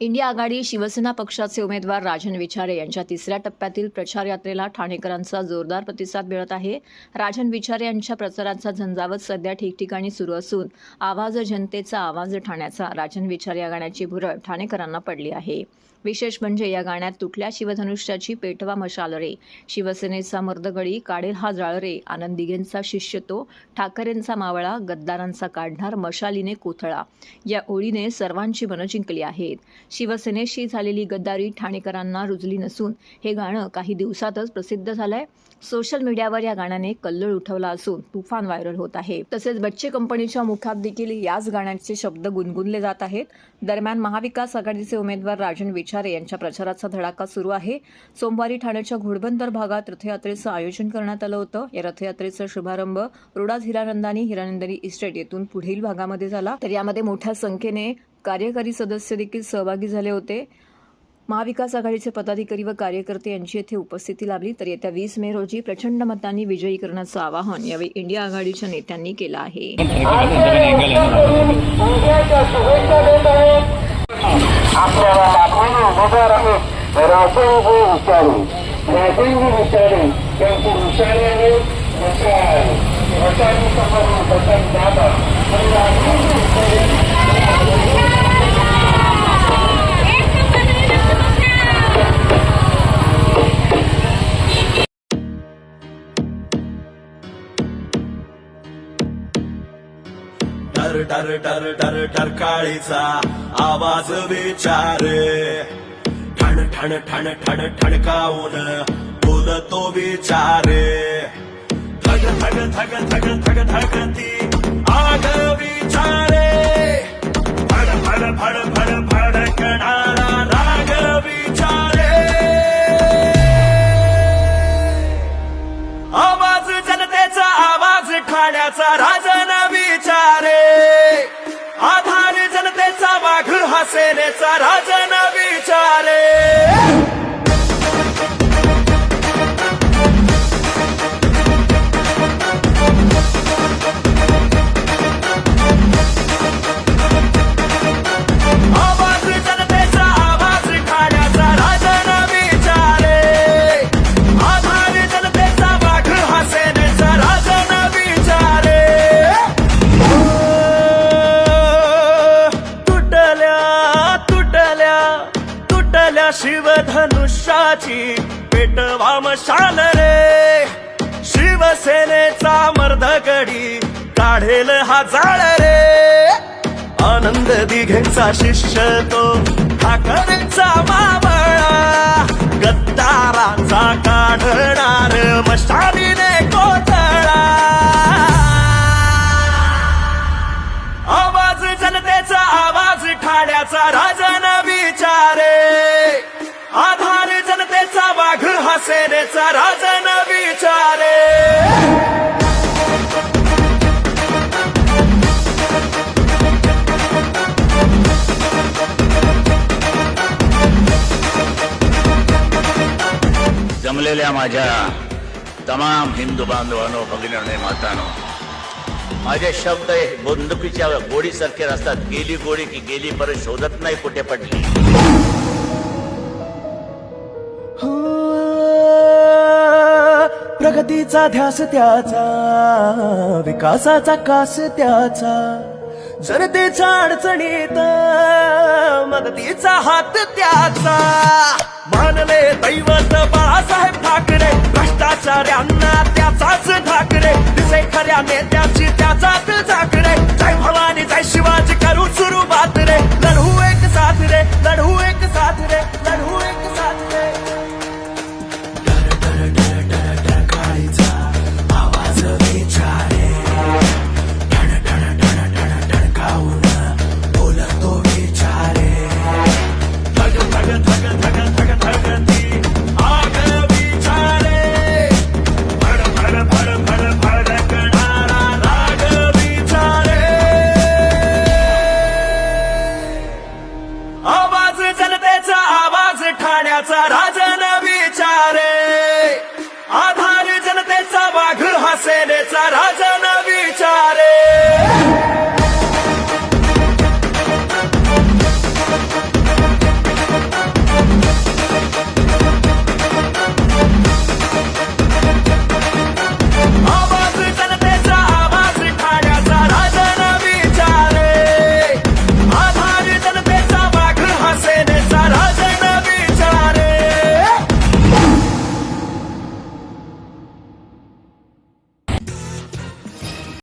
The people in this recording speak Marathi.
इंडिया आघाडी शिवसेना पक्षाचे उमेदवार राजन विचारे यांच्या तिसऱ्या टप्प्यातील प्रचार यात्रेला ठाणेकरांचा जोरदार प्रतिसाद मिळत आहे. राजन विचारे यांच्या प्रचाराचा झंझावत सध्या ठिकठिकाणी सुरू असून आवाज जनतेचा आवाज ठाण्याचा. राजन विचारे या गाण्याची भुरळ ठाणेकरांना पडली आहे. विशेष म्हणजे या गाण्यात तुटल्या शिवधनुष्याची पेटवा मशाल रे. शिवसेनेचा मर्दगळी काढेल हा जाळ रे. आनंद दिघेंचा शिष्य तो ठाकरेंचा मावळा गद्दारांचा काढणार मशालीने कोथळा. या ओळीने सर्वांची मनं जिंकली आहेत. शिवसेनेशी झालेली गद्दारी ठाणेकरांना रुजली नसून हे गाणं काही दिवसातच प्रसिद्ध झालंय. सोशल मीडियावर या गाण्याने कल्लोळ उठवला असून तुफान व्हायरल होत आहे. तसेच बच्चे कंपनीच्या मुखात देखील याच गाण्याचे शब्द गुणगुणले जात आहेत. दरम्यान महाविकास आघाडीचे उमेदवार राजन विचारे यांच्या प्रचाराचा धडाका सुरू आहे. सोमवारी ठाण्याच्या घोडबंदर भागात रथयात्रेचं आयोजन करण्यात आलं होतं. या रथयात्रेचा शुभारंभ रुडाज हिरानंदानी हिरानंदानी इस्टेट येथून पुढील भागामध्ये झाला. तर यामध्ये मोठ्या संख्येने कार्यकारी सदस्य देखील सहभागी झाले होते. महाविकास आघाडीचे पदाधिकारी व कार्यकर्ते यांची येथे उपस्थिती लाभली. तर येत्या वीस मे रोजी प्रचंड मतांनी विजयी करण्याचं आवाहन यावेळी इंडिया आघाडीच्या नेत्यांनी केलं आहे. आपल्याला दाखवणे उमेदवार आहेत राजेंद्र विचारे राजेंद्र विचारे त्यांची विचारे आहे विचार विचारी समोर बटन दाबा आणि राजेंद्र विचारे टर टर टर टर टरकाळीचा आवाज विचारे. ठण ठण ठण ठण ठणकावून बोलतो विचारे. थग थग थग थग थग थगती आग विचारे. फड फड फड फड फडकणारा राग विचारे. आवाज जनतेचा आवाज ठाण्याचा राजा वाघ हा सेनेचा राजन शिवधनुष्याची पेटवा मशाल रे. शिवसेनेचा मर्दगडी काढेल हा जाळ रे. आनंद दिघेचा शिष्य तो ठाकरेंचा मावळा. गद्दारांचा काढणार मशालीने कोतळा. आवाज जनतेचा आवाज ठाण्याचा राजन विचार. हा सेनेचा राजन विचारे. जमलेल्या माझ्या तमाम हिंदू बांधवांनो भगिनी मातानो माझे शब्द हे बंदुकीच्या गोडीसारखे असतात गेली गोडी की गेली परत शोधत नाही कुठे पडली. हो, प्रगतीचा ध्यास त्याचा विकासाचा कास त्याचा. जनतेच्या अडचणीत मदतीचा हात त्याचा. मानले दैवत बाळासाहेब ठाकरे भ्रष्टाचार्यांना त्याचाच ठाकरे. दिसे खऱ्या नेत्याची त्याचाच झाकडे जय भवानी जय शिवाजी करू सुरुवात आवाज राजन विचारे. आधार जनतेचा वाघ हा सेनेचा राज